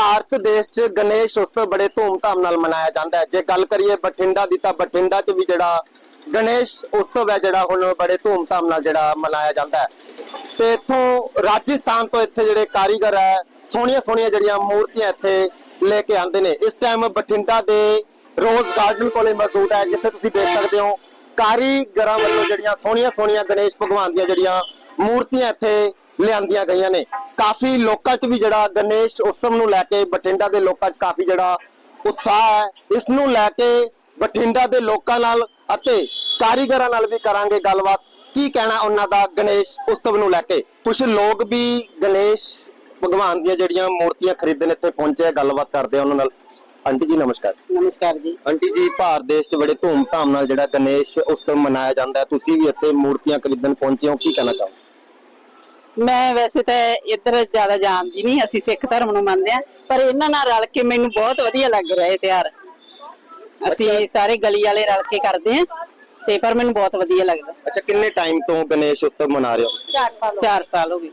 ਭਾਰਤ ਦੇਸ਼ 'ਚ ਗਣੇਸ਼ ਉਤਸਵ ਬੜੇ ਧੂਮ-ਧਾਮ ਨਾਲ ਮਨਾਇਆ ਜਾਂਦਾ ਹੈ। ਜੇ ਗੱਲ ਕਰੀਏ ਬਠਿੰਡਾ ਦੀ, ਤਾਂ ਬਠਿੰਡਾ 'ਚ ਵੀ ਜਿਹੜਾ ਗਣੇਸ਼ ਉਤਸਵ ਹੈ, ਜਿਹੜਾ ਹੁਣ ਬੜੇ ਧੂਮ-ਧਾਮ ਨਾਲ ਜਿਹੜਾ ਮਨਾਇਆ ਜਾਂਦਾ ਹੈ। ਤੇ ਇੱਥੋਂ ਰਾਜਸਥਾਨ ਤੋਂ ਇੱਥੇ ਜਿਹੜੇ ਕਾਰੀਗਰ ਹੈ ਸੋਹਣੀਆਂ ਸੋਹਣੀਆਂ ਜਿਹੜੀਆਂ ਮੂਰਤੀਆਂ ਇੱਥੇ ਲੈ ਕੇ ਆਉਂਦੇ ਨੇ। ਇਸ ਟਾਈਮ ਬਠਿੰਡਾ ਦੇ ਰੋਜ਼ ਗਾਰਡਨ ਕੋਲੇ ਮੌਜੂਦ ਹੈ, ਜਿੱਥੇ ਤੁਸੀਂ ਦੇਖ ਸਕਦੇ ਹੋ ਕਾਰੀਗਰਾਂ ਵੱਲੋਂ ਜਿਹੜੀਆਂ ਸੋਹਣੀਆਂ ਸੋਹਣੀਆਂ ਗਣੇਸ਼ ਭਗਵਾਨ ਦੀਆਂ ਜਿਹੜੀਆਂ ਮੂਰਤੀਆਂ ਇੱਥੇ ਲਿਆਂਦੀਆਂ ਗਈਆਂ ਨੇ। ਕਾਫੀ ਲੋਕਾਂ 'ਚ ਵੀ ਜਿਹੜਾ ਗਣੇਸ਼ ਉਤਸਵ ਨੂੰ ਲੈ ਕੇ ਬਠਿੰਡਾ ਦੇ ਲੋਕਾਂ 'ਚ ਕਾਫੀ ਜਿਹੜਾ ਉਤਸ਼ਾਹ ਹੈ ਇਸ ਨੂੰ ਲੈ ਕੇ ਬਠਿੰਡਾ ਦੇ ਲੋਕਾਂ ਨਾਲ ਅਤੇ ਕਾਰੀਗਰਾਂ ਨਾਲ ਵੀ ਕਰਾਂਗੇ ਗੱਲਬਾਤ। ਕੀ ਕਹਿਣਾ ਉਹਨਾਂ ਦਾ ਗਣੇਸ਼ ਉਤਸਵ ਨੂੰ ਲੈ ਕੇ? ਕੁਝ ਲੋਕ ਵੀ ਗਣੇਸ਼ ਭਗਵਾਨ ਦੀਆਂ ਜਿਹੜੀਆਂ ਮੂਰਤੀਆਂ ਖਰੀਦਣ ਇੱਥੇ ਪਹੁੰਚੇ ਆ, ਗੱਲਬਾਤ ਕਰਦੇ ਆ ਉਹਨਾਂ ਨਾਲ। ਆਂਟੀ ਜੀ ਨਮਸਕਾਰ। ਨਮਸਕਾਰ ਜੀ। ਆਂਟੀ ਜੀ ਭਾਰਤ ਦੇਸ਼ 'ਚ ਬੜੇ ਧੂਮ-ਧਾਮ ਨਾਲ ਜਿਹੜਾ ਗਣੇਸ਼ ਉਤਸਵ ਮਨਾਇਆ ਜਾਂਦਾ ਹੈ। ਤੁਸੀਂ ਵੀ ਇੱਥੇ ਮੂਰਤੀਆਂ ਖਰੀਦਣ ਪਹੁੰਚੇ ਹੋ ਕੀ ਕਹਿਣਾ ਚਾਹੋ ਮੈਂ ਵੈਸੇ ਤਾਂ ਇੱਧਰ ਜ਼ਿਆਦਾ ਜਾਣਦੀ ਨਹੀਂ ਅਸੀਂ ਸਿੱਖ ਧਰਮ ਨੂੰ ਮੰਨਦੇ ਆ ਪਰ ਇਹਨਾਂ ਨਾਲ ਰਲ ਕੇ ਮੈਨੂੰ ਬਹੁਤ ਵਧੀਆ ਲੱਗ ਰਿਹਾ ਇਹ ਤਿਉਹਾਰ। ਅਸੀਂ ਸਾਰੇ ਗਲੀ ਵਾਲੇ ਰਲ ਕੇ ਕਰਦੇ ਆ ਤੇ ਪਰ ਮੈਨੂੰ ਬਹੁਤ ਵਧੀਆ ਲੱਗਦਾ। ਅੱਛਾ ਕਿੰਨੇ ਟਾਈਮ ਤੋਂ ਗਣੇਸ਼ ਉਤਸਵ ਮਨਾ ਰਹੇ ਹੋ 4 ਸਾਲ 4 ਸਾਲ ਹੋ ਗਏ।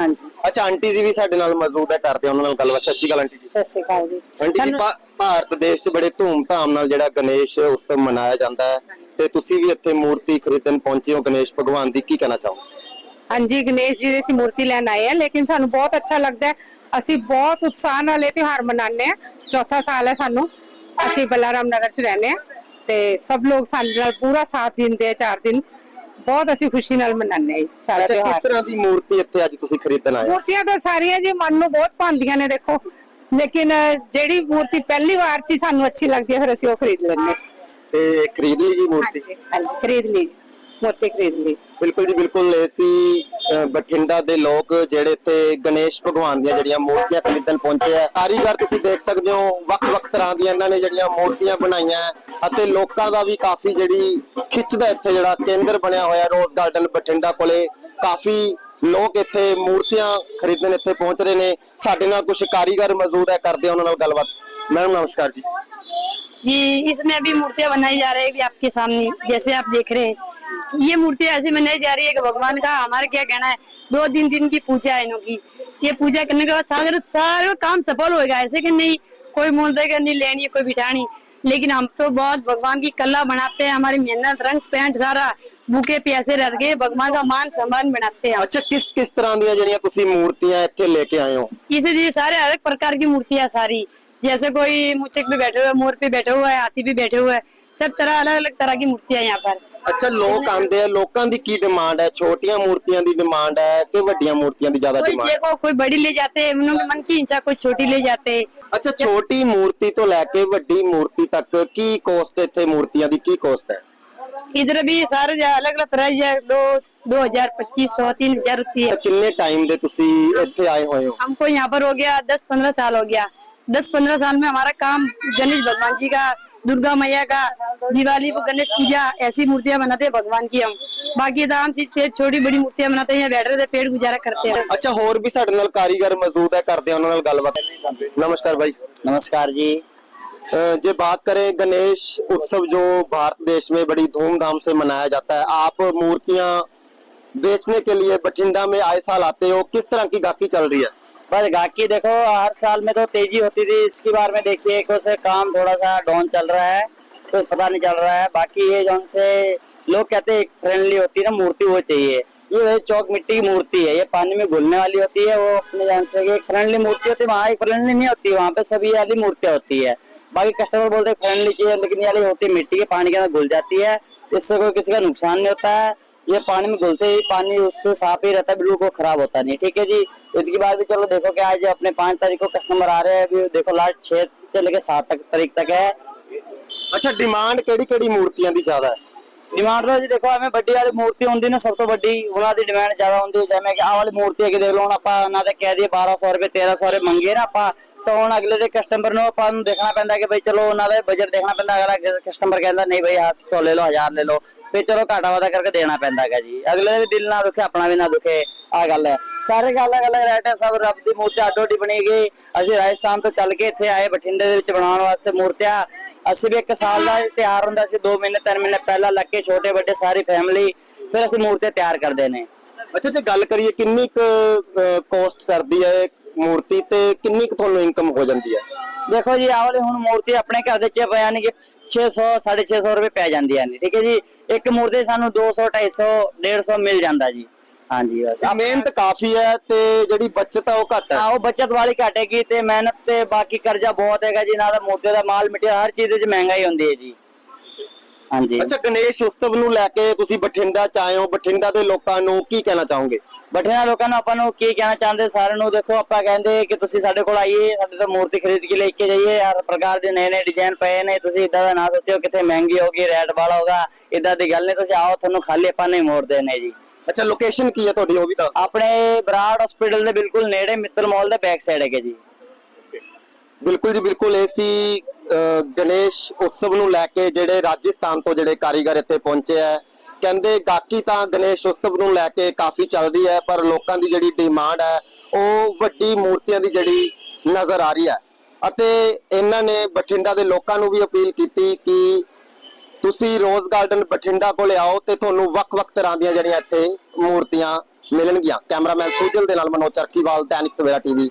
ਹਾਂਜੀ। ਅੱਛਾ ਆਂਟੀ ਜੀ ਵੀ ਸਾਡੇ ਨਾਲ ਮੌਜੂਦ ਹੈ ਕਰਦੇ ਆ ਉਹਨਾਂ ਨਾਲ ਗੱਲਬਾਤ। ਸਤਿ ਸ਼੍ਰੀ ਅਕਾਲ ਆਂਟੀ ਜੀ। ਸਤਿ ਸ਼੍ਰੀ ਅਕਾਲ ਜੀ। ਆਂਟੀ ਜੀ ਭਾਰਤ ਦੇਸ਼ 'ਚ ਬੜੇ ਧੂਮ-ਧਾਮ ਨਾਲ ਜਿਹੜਾ ਗਣੇਸ਼ ਉਤਸਵ ਮਨਾਇਆ ਜਾਂਦਾ ਹੈ ਤੇ ਤੁਸੀਂ ਵੀ ਇੱਥੇ ਮੂਰਤੀ ਖਰੀਦਣ ਪਹੁੰਚੇ ਹੋ ਗਣੇਸ਼ ਭਗਵਾਨ ਦੀ ਕੀ ਕਹਿਣਾ ਚਾਹੋ ਹਾਂਜੀ ਗਣੇਸ਼ ਜੀ ਦੀ ਅਸੀਂ ਮੂਰਤੀ ਲੈਣ ਆਏ ਆ ਲੇਕਿਨ ਸਾਨੂੰ ਬਹੁਤ ਅੱਛਾ ਲੱਗਦਾ ਹੈ। ਅਸੀਂ ਬਹੁਤ ਉਤਸ਼ਾਹ ਨਾਲ ਇਹ ਤਿਉਹਾਰ ਮਨਾਉਂਦੇ ਆ ਚੌਥਾ ਸਾਲ ਹੈ ਸਾਨੂੰ। ਅਸੀਂ ਬਲਾਰਾਮ ਨਗਰ 'ਚ ਰਹਿੰਦੇ ਆ ਤੇ ਸਭ ਲੋਕ ਸਾਡੇ ਨਾਲ ਪੂਰਾ ਸਾਥ ਦਿੰਦੇ ਆ ਚਾਰ ਦਿਨ। ਬਹੁਤ ਅਸੀਂ ਖੁਸ਼ੀ ਨਾਲ ਮਨਾਉਂਦੇ ਆ ਸਾਰਾ ਅੱਛਾ ਕਿਸ ਤਿਉਹਾਰ। ਤਰ੍ਹਾਂ ਦੀ ਮੂਰਤੀ ਇੱਥੇ ਅੱਜ ਤੁਸੀਂ ਖਰੀਦਣ ਆਏ ਹੋ? ਮੂਰਤੀਆਂ ਤਾਂ ਸਾਰੀਆਂ ਜੀ ਮਨ ਨੂੰ ਬਹੁਤ ਭਾਉਂਦੀਆਂ ਨੇ ਦੇਖੋ। ਲੇਕਿਨ ਜਿਹੜੀ ਮੂਰਤੀ ਪਹਿਲੀ ਵਾਰ 'ਚ ਹੀ ਸਾਨੂੰ ਅੱਛੀ ਲੱਗਦੀ ਹੈ ਫਿਰ ਅਸੀਂ ਉਹ ਖਰੀਦ ਲੈਂਦੇ ਹਾਂ। ਤੇ ਖਰੀਦ ਲਈ ਜੀ ਮੂਰਤੀ? ਹਾਂਜੀ ਹਾਂਜੀ ਖਰੀਦ ਲਈ। ਮੂਰਤੀ ਖਰੀਦ ਲਈ ਬਿਲਕੁਲ ਜੀ ਬਿਲਕੁਲ ਅਸੀਂ ਅਹ, ਬਠਿੰਡਾ ਦੇ ਲੋਕ ਜਿਹੜੇ ਇੱਥੇ ਗਣੇਸ਼ ਭਗਵਾਨ ਦੀਆਂ ਜਿਹੜੀਆਂ ਮੂਰਤੀਆਂ ਖਰੀਦਣ ਪਹੁੰਚੇ ਆ। ਕਾਰੀਗਰ ਤੁਸੀਂ ਦੇਖ ਸਕਦੇ ਹੋ ਵੱਖ-ਵੱਖ ਤਰ੍ਹਾਂ ਦੀਆਂ ਇਹਨਾਂ ਨੇ ਜਿਹੜੀਆਂ ਮੂਰਤੀਆਂ ਬਣਾਈਆਂ ਹੈ ਅਤੇ ਲੋਕਾਂ ਦਾ ਵੀ ਕਾਫੀ ਜਿਹੜੀ ਖਿੱਚ ਦਾ ਇੱਥੇ ਜਿਹੜਾ ਕੇਂਦਰ ਬਣਿਆ ਹੋਇਆ ਰੋਜ਼ ਗਾਰਡਨ ਬਠਿੰਡਾ ਕੋਲੇ। ਕਾਫੀ ਲੋਕ ਇੱਥੇ ਮੂਰਤੀਆਂ ਖਰੀਦਣ ਇੱਥੇ ਪਹੁੰਚ ਰਹੇ ਨੇ। ਸਾਡੇ ਨਾਲ ਕੁਝ ਕਾਰੀਗਰ ਮੌਜੂਦ ਹੈ ਕਰਦੇ ਆ ਉਹਨਾਂ ਨਾਲ ਗੱਲਬਾਤ। ਮੈਡਮ ਨਮਸਕਾਰ ਜੀ। जी इसमें अभी मूर्तियां बनाई जा रही है अभी आपके सामने जैसे आप देख रहे हैं ये मूर्तियां ऐसे बनाई जा रही है कि भगवान का हमारा क्या कहना है दो दिन दिन की पूजा है इनकी ये पूजा करने के बाद सारे सारे काम सफल होएगा ऐसे कि नहीं कोई मूर्ति का नहीं लेनी कोई बिठानी लेकिन हम तो बहुत भगवान की कला बनाते हैं हमारी मेहनत रंग पेंट सारा भूखे प्यासे रह गए भगवान का मान सम्मान बनाते हैं हम। ਅੱਛਾ ਕਿਸ ਕਿਸ ਤਰ੍ਹਾਂ ਦੀਆਂ ਜਿਹੜੀਆਂ ਤੁਸੀਂ ਮੂਰਤੀਆਂ ਇੱਥੇ ਲੈ ਕੇ ਆਏ ਹੋ इसे जी सारे अलग प्रकार की मूर्तियां सारी जैसे कोई मुचक पे बैठे हुए हैं, मोर पे बैठे हुआ है हाथी पे बैठे हुए हैं सब तरह अलग अलग तरह की मूर्तियां हैं यहाँ पर ਅੱਛਾ ਲੋਕ ਆਉਂਦੇ ਆ ਲੋਕਾਂ ਦੀ ਕੀ ਡਿਮਾਂਡ ਹੈ ਛੋਟੀਆਂ ਮੂਰਤੀਆਂ ਦੀ ਡਿਮਾਂਡ ਹੈ ਕਿ ਵੱਡੀਆਂ ਮੂਰਤੀਆਂ ਦੀ ਜ਼ਿਆਦਾ कोई ਡਿਮਾਂਡ ਹੈ देखो कोई बड़ी ले जाते हैं उनके मन की हिंसा कोई छोटी ले जाते हैं ਅੱਛਾ ਛੋਟੀ ਮੂਰਤੀ ਤੋਂ ਲੈ ਕੇ ਵੱਡੀ ਮੂਰਤੀ ਤੱਕ ਕੀ ਕੋਸਟ ਇੱਥੇ ਮੂਰਤੀਆਂ ਦੀ ਕੀ ਕੋਸਟ ਹੈ इधर भी सारे अलग अलग प्राइस है दो दो हजार पच्चीस सौ तीन हजार होती है ਤਾਂ ਕਿੰਨੇ ਟਾਈਮ ਦੇ ਤੁਸੀਂ ਇੱਥੇ ਆਏ ਹੋਏ ਹੋ हमको यहाँ पर हो गया दस पंद्रह साल हो गया दस पंद्रह साल में हमारा काम गणेश भगवान जी का दुर्गा मैया का दिवाली को गणेश पूजा ऐसी मूर्तियां बनाते हैं भगवान की हम बाकी तो हम चीज छोटी बड़ी मूर्तियां बनाते हैं यहाँ बैठ रहे थे पेट गुजारा करते हैं ਅੱਛਾ ਹੋਰ ਵੀ ਸਾਡੇ ਨਾਲ ਕਾਰੀਗਰ ਮੌਜੂਦ ਹੈ ਕਰਦੇ ਆ ਉਹਨਾਂ ਨਾਲ ਗੱਲਬਾਤ ਨਮਸਕਾਰ ਭਾਈ नमस्कार जी अ, जे बात करें गणेश उत्सव जो भारत देश में बड़ी धूमधाम से मनाया जाता है आप मूर्तियां बेचने के लिए बठिंडा में आए साल आते हो किस तरह की गाकी चल रही है बस गाकी देखो, हर साल में तो तेज़ी होती थी। इसकी बार में देखिए कुछ काम थोड़ा सा डाउन चल रहा है कुछ पता नहीं चल रहा है। बाकी ये जो से लोग कहते हैं फ्रेंडली होती है ना, मूर्ति वो चाहिए। ये चौक मिट्टी की मूर्ति है, ये पानी में घुलने वाली होती है, वो अपने जान से एक फ्रेंडली मूर्ति होती है, वहाँ एक फ्रेंडली नहीं होती, वहाँ पे सभी वाली मूर्तियाँ होती है। बाकी कस्टमर बोलते हैं फ्रेंडली चाहिए, लेकिन ये होती है, मिट्टी के पानी के अंदर घुल जाती है। इससे कोई किसी का नुकसान नहीं होता है। ये पानी में घुलते ही पानी उससे साफ ही रहता है बिल्कुल कोई खराब होता नहीं ठीक है जी इसके बाद भी चलो देखो कि आज अपने पांच तारीख को कस्टमर आ रहे हैं अभी देखो लास्ट छह से लेकर सात तक तारीख तक है ਅੱਛਾ ਡਿਮਾਂਡ ਕਿਹੜੀ ਕਿਹੜੀ ਮੂਰਤੀਆਂ ਦੀ ਜ਼ਿਆਦਾ ਹੈ ਡਿਮਾਂਡ ਤਾਂ ਜੀ ਦੇਖੋ ਐਵੇਂ ਵੱਡੀ ਵਾਲੀ ਮੂਰਤੀ ਹੁੰਦੀ ਨਾ ਸਭ ਤੋਂ ਵੱਡੀ ਉਹਨਾਂ ਦੀ ਡਿਮਾਂਡ ਜ਼ਿਆਦਾ ਹੁੰਦੀ ਹੈ ਜਿਵੇਂ ਕਿ ਆਹ ਵਾਲੀ ਮੂਰਤੀ ਹੈਗੀ ਦੇਖ ਲਓ ਹੁਣ ਆਪਾਂ ਉਹਨਾਂ ਤੇ ਕਹਿ ਦਈਏ 1200 ਰੁਪਏ 1300 ਰੁਪਏ ਮੰਗੇ ਨਾ ਆਪਾਂ ਤਾਂ ਹੁਣ ਅਗਲੇ ਦੇ ਕਸਟਮਰ ਨੂੰ ਆਪਾਂ ਨੂੰ ਦੇਖਣਾ ਪੈਂਦਾ ਕਿ ਬਈ ਚਲੋ ਉਹਨਾਂ ਦਾ ਬਜਟ ਦੇਖਣਾ ਪੈਂਦਾ, ਅਗਲਾ ਕਸਟਮਰ ਕਹਿੰਦਾ ਨਹੀਂ ਬਈ 800 ਲੈ ਲਓ 1000 ਲੈ ਲਓ, ਫਿਰ ਚਲੋ ਘਾਟਾ ਵਾਦਾ ਕਰਕੇ ਦੇਣਾ ਪੈਂਦਾ ਹੈਗਾ ਜੀ। ਅਗਲੇ ਦਾ ਦਿਲ ਨਾ ਦੁਖੇ, ਆਪਣਾ ਵੀ ਨਾ ਦੁਖੇ ਆ ਗੱਲ ਹੈ। ਸਾਰੇ ਗੱਲ ਅਲੱਗ ਅਲੱਗ ਹੈ ਸਭ ਰੱਬ ਦੀ ਮੂਰਤੀ ਅੱਡੋ ਅੱਡੀ ਬਣੀ ਗਈ ਅਸੀਂ ਰਾਜਸਥਾਨ ਤੋਂ ਚੱਲ ਕੇ ਇੱਥੇ ਆਏ, ਬਠਿੰਡੇ ਦੇ ਵਿੱਚ ਬਣਾਉਣ ਵਾਸਤੇ ਮੂਰਤੀਆਂ। ਅਸੀਂ ਵੀ ਇੱਕ ਸਾਲ ਦਾ ਤਿਆਰ ਹੁੰਦਾ ਸੀ 2 ਮਹੀਨੇ 3 ਮਹੀਨੇ ਪਹਿਲਾਂ ਲੱਗ ਕੇ ਛੋਟੇ ਵੱਡੇ ਸਾਰੀ ਫੈਮਿਲੀ ਫਿਰ ਅਸੀਂ ਮੂਰਤੀਆਂ ਤਿਆਰ ਕਰਦੇ ਨੇ। ਅੱਛਾ, ਜੇ ਗੱਲ ਕਰੀਏ ਕਿੰਨੀ ਕੁ ਕੋਸਟ ਕਰਦੀ ਹੈ ਮੂਰਤੀ ਤੇ ਕਿੰਨੀ ਕੁ ਤੁਹਾਨੂੰ ਇਨਕਮ ਹੋ ਜਾਂਦੀ ਹੈ? ਦੇਖੋ ਜੀ ਆਹ ਵਾਲੀ ਹੁਣ ਮੂਰਤੀ ਆਪਣੇ ਘਰ ਦੇ ਚ ਪਿਆ ਨਹੀਂ ਕਿ 600 650 ਰੁਪਏ ਪੈ ਜਾਂਦੀ ਹੈ। ਠੀਕ ਹੈ ਜੀ ਇੱਕ ਮੂਰਤੀ ਸਾਨੂੰ 200 250 150 ਮਿਲ ਜਾਂਦਾ ਜੀ। ਹਾਂਜੀ। ਮਿਹਨਤ ਕਾਫੀ ਹੈ ਤੇ ਜਿਹੜੀ ਬਚਤ ਹੈ ਉਹ ਘੱਟ ਹੈ। ਹਾਂ ਉਹ ਬੱਚਤ ਵਾਲੀ ਘਟੇਗੀ ਤੇ ਮਿਹਨਤ ਤੇ ਬਾਕੀ ਕਰਜ਼ਾ ਬਹੁਤ ਹੈਗਾ ਜੀ ਨਾ ਦਾ ਦਾ ਮਾਲ ਮਿਟਿਆ ਹਰ ਚੀਜ਼ ਵਿੱਚ ਮਹਿੰਗਾਈ ਹੁੰਦੀ ਹੈ ਜੀ। ਹਾਂਜੀ। ਅੱਛਾ ਗਣੇਸ਼ ਉਤਸਵ ਨੂੰ ਲੈ ਕੇ ਤੁਸੀਂ ਬਠਿੰਡਾ ਚ ਆਏ ਹੋ ਬਠਿੰਡਾ ਦੇ ਲੋਕਾਂ ਨੂੰ ਕੀ ਕਹਿਣਾ ਚਾਹੋਗੇ? ਬਠਿੰਡਾ ਲੋਕਾਂ ਨੂੰ ਆਪਾਂ ਨੂੰ ਕੀ ਕਹਿਣਾ ਚਾਹੁੰਦੇ? ਸਾਰਿਆਂ ਨੂੰ ਦੇਖੋ ਆਪਾਂ ਕਹਿੰਦੇ ਕਿ ਤੁਸੀਂ ਸਾਡੇ ਕੋਲ ਆਈਏ ਸਾਡੇ ਤੋਂ ਮੂਰਤੀ ਖਰੀਦ ਕੇ ਲੈ ਕੇ ਜਾਈਏ। ਹਰ ਪ੍ਰਕਾਰ ਦੇ ਨਵੇਂ ਨਵੇਂ ਡਿਜ਼ਾਈਨ ਪਏ ਨੇ। ਤੁਸੀਂ ਇਦਾਂ ਦਾ ਨਾ ਸੋਚਿਓ ਕਿਤੇ ਮਹਿੰਗੀ ਹੋਗੀ ਰੇਟ ਵਾਲਾ ਹੋਗਾ ਇਦਾਂ ਦੀ ਗੱਲ ਨਹੀਂ। ਤੁਸੀਂ ਆਓ ਤੁਹਾਨੂੰ ਖਾਲੀ ਆਪਾਂ ਨਹੀਂ ਮੋੜਦੇ ਨੇ ਜੀ। ਅੱਛਾ ਲੋਕੇਸ਼ਨ ਕੀ ਹੈ ਤੁਹਾਡੀ? ਉਹ ਵੀ ਦੱਸ ਆਪਣੇ ਬਰਾੜ ਹਸਪੀਟਲ ਦੇ ਬਿਲਕੁਲ ਨੇੜੇ ਮਿੱਤਲ ਮਾਲ ਦੇ ਬੈਕ ਸਾਈਡ ਹੈਗੇ ਜੀ। ਬਿਲਕੁਲ ਜੀ ਬਿਲਕੁਲ ਇਹ ਸੀ ਗਣੇਸ਼ ਉਤਸਵ ਨੂੰ ਲੈ ਕੇ ਜਿਹੜੇ ਰਾਜਸਥਾਨ ਤੋਂ ਜਿਹੜੇ ਕਾਰੀਗਰ ਇੱਥੇ ਪਹੁੰਚੇ ਆ, ਕਹਿੰਦੇ ਗਾਕੀ ਤਾਂ ਗਣੇਸ਼ ਉਤਸਵ ਨੂੰ ਲੈ ਕੇ ਕਾਫੀ ਚੱਲ ਰਹੀ ਹੈ, ਪਰ ਲੋਕਾਂ ਦੀ ਜਿਹੜੀ ਡਿਮਾਂਡ ਹੈ, ਉਹ ਵੱਡੀ ਮੂਰਤੀਆਂ ਦੀ ਜਿਹੜੀ ਨਜ਼ਰ ਆ ਰਹੀ ਹੈ। ਅਤੇ ਇਹਨਾਂ ਨੇ ਬਠਿੰਡਾ ਦੇ ਲੋਕਾਂ ਨੂੰ ਵੀ ਅਪੀਲ ਕੀਤੀ ਕਿ ਤੁਸੀਂ ਰੋਜ਼ ਗਾਰਡਨ ਬਠਿੰਡਾ ਕੋਲ ਆਓ ਤੇ ਤੁਹਾਨੂੰ ਵੱਖ-ਵੱਖ ਤਰ੍ਹਾਂ ਦੀਆਂ ਜਿਹੜੀਆਂ ਇੱਥੇ ਮੂਰਤੀਆਂ ਮਿਲਣਗੀਆਂ। ਕੈਮਰਾਮੈਨ ਸੁਜਲ ਦੇ ਨਾਲ ਮਨੋਜ ਚਰਕੀਵਾਲ ਦੈਨਿਕ ਸਵੇਰਾ ਟੀਵੀ